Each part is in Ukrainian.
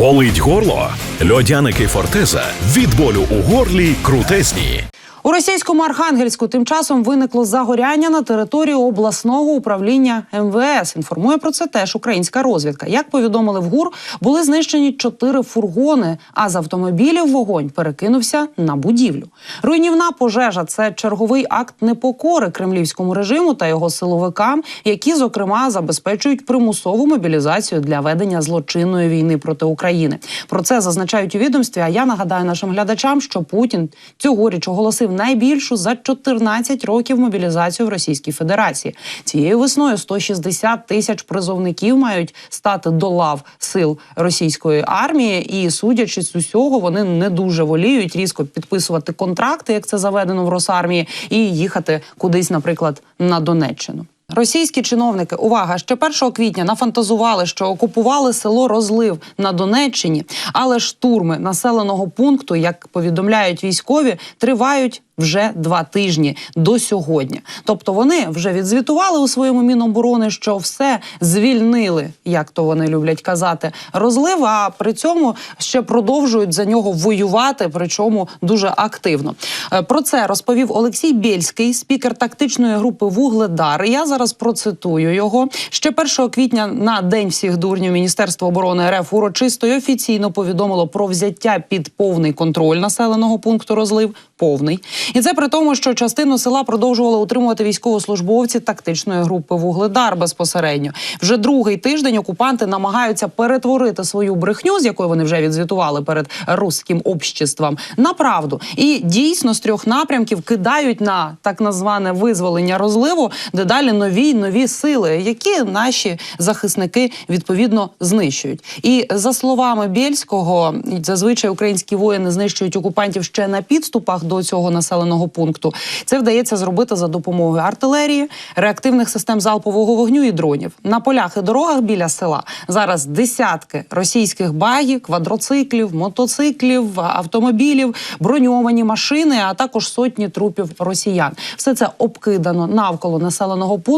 Болить горло? Льодяники Фортеза від болю у горлі крутезні. У російському Архангельську тим часом виникло загоряння на території обласного управління МВС. Інформує про це теж українська розвідка. Як повідомили в ГУР, були знищені чотири фургони, а з автомобілів вогонь перекинувся на будівлю. Руйнівна пожежа це черговий акт непокори кремлівському режиму та його силовикам, які зокрема забезпечують примусову мобілізацію для ведення злочинної війни проти України. Про це зазначають у відомстві. А я нагадаю нашим глядачам, що Путін цьогоріч оголосив найбільшу за 14 років мобілізацію в Російській Федерації. Цією весною 160 тисяч призовників мають стати до лав сил російської армії, і судячи з усього, вони не дуже воліють різко підписувати контракти, як це заведено в Росармії, і їхати кудись, наприклад, на Донеччину. Російські чиновники, увага, ще 1 квітня нафантазували, що окупували село Розлив на Донеччині, але штурми населеного пункту, як повідомляють військові, тривають вже два тижні до сьогодні. Тобто вони вже відзвітували у своєму міноборони, що все звільнили, як то вони люблять казати, розлив. А при цьому ще продовжують за нього воювати, причому дуже активно. Е, Про це розповів Олексій Бєльський, спікер тактичної групи Вугледар. Я зараз процитую його. Ще 1 квітня на день всіх дурнів Міністерство оборони РФ урочисто і офіційно повідомило про взяття під повний контроль населеного пункту розлив. Повний і це при тому, що частину села продовжували утримувати військовослужбовці тактичної групи Вугледар безпосередньо. Вже другий тиждень окупанти намагаються перетворити свою брехню, з якою вони вже відзвітували перед руським обществом, на правду. І дійсно з трьох напрямків кидають на так назване визволення розливу дедалі нові й нові сили, які наші захисники відповідно знищують. І за словами Бєльського, зазвичай українські воїни знищують окупантів ще на підступах до цього населеного пункту. Це вдається зробити за допомогою артилерії, реактивних систем залпового вогню і дронів. На полях і дорогах біля села зараз десятки російських багів, квадроциклів, мотоциклів, автомобілів, броньовані машини, а також сотні трупів росіян. Все це обкидано навколо населеного пункту,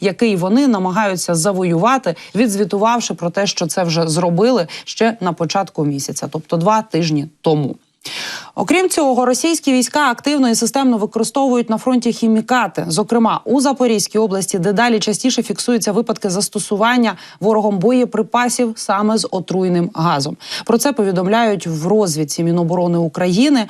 який вони намагаються завоювати, відзвітувавши про те, що це вже зробили ще на початку місяця, тобто два тижні тому. Окрім цього, російські війська активно і системно використовують на фронті хімікати. Зокрема, у Запорізькій області дедалі частіше фіксуються випадки застосування ворогом боєприпасів саме з отруйним газом. Про це повідомляють в розвідці Міноборони України.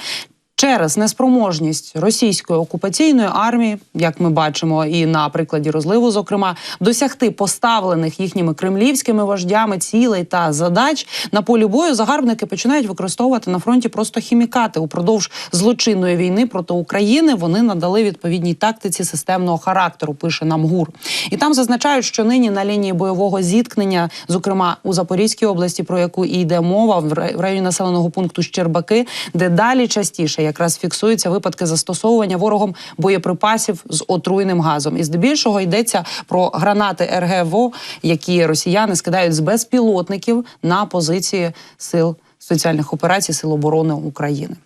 Через неспроможність російської окупаційної армії, як ми бачимо, і на прикладі розливу, зокрема, досягти поставлених їхніми кремлівськими вождями цілей та задач на полі бою, загарбники починають використовувати на фронті просто хімікати упродовж злочинної війни проти України. Вони надали відповідній тактиці системного характеру. Пише нам ГУР, і там зазначають, що нині на лінії бойового зіткнення, зокрема у Запорізькій області, про яку і йде мова в ра- районі населеного пункту Щербаки, де далі частіше якраз фіксуються випадки застосовування ворогом боєприпасів з отруйним газом. І здебільшого йдеться про гранати РГВО, які росіяни скидають з безпілотників на позиції сил соціальних операцій Сил оборони України.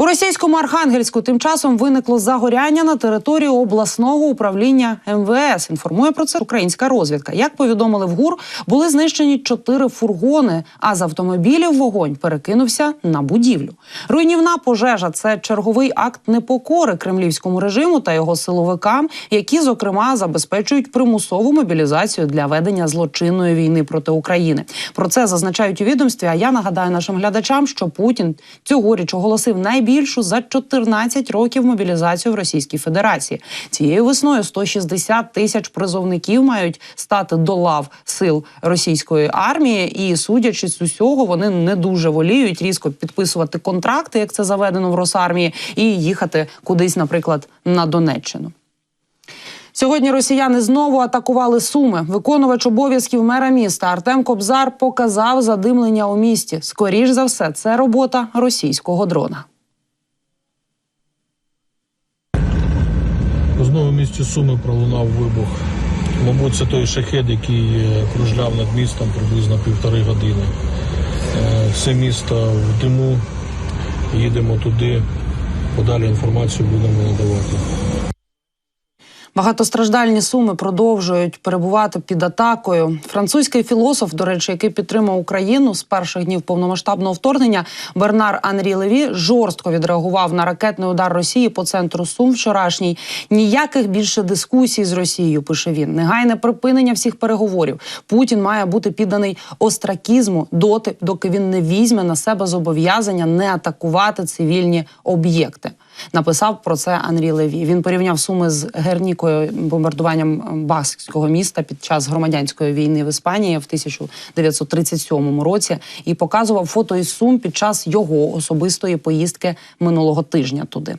У російському Архангельську тим часом виникло загоряння на території обласного управління МВС. Інформує про це українська розвідка. Як повідомили в ГУР, були знищені чотири фургони, а з автомобілів вогонь перекинувся на будівлю. Руйнівна пожежа це черговий акт непокори кремлівському режиму та його силовикам, які зокрема забезпечують примусову мобілізацію для ведення злочинної війни проти України. Про це зазначають у відомстві. А я нагадаю нашим глядачам, що Путін цьогоріч оголосив найбільшу за 14 років мобілізацію в Російській Федерації. Цією весною 160 тисяч призовників мають стати до лав сил російської армії, і судячи з усього, вони не дуже воліють різко підписувати контракти, як це заведено в Росармії, і їхати кудись, наприклад, на Донеччину. Сьогодні росіяни знову атакували Суми. Виконувач обов'язків мера міста Артем Кобзар показав задимлення у місті. Скоріш за все, це робота російського дрона. Знову в місті Суми пролунав вибух. Мабуть, це той шахет, який е, кружляв над містом приблизно півтори години. Е, Все місто в диму. Їдемо туди. Подалі інформацію будемо надавати. Багатостраждальні суми продовжують перебувати під атакою. Французький філософ, до речі, який підтримав Україну з перших днів повномасштабного вторгнення, Бернар Анрі Леві жорстко відреагував на ракетний удар Росії по центру Сум вчорашній. Ніяких більше дискусій з Росією. Пише він. Негайне припинення всіх переговорів. Путін має бути підданий остракізму доти, доки він не візьме на себе зобов'язання не атакувати цивільні об'єкти. Написав про це Анрі Леві. Він порівняв суми з Гернікою бомбардуванням Баскського міста під час громадянської війни в Іспанії в 1937 році і показував фото із сум під час його особистої поїздки минулого тижня туди.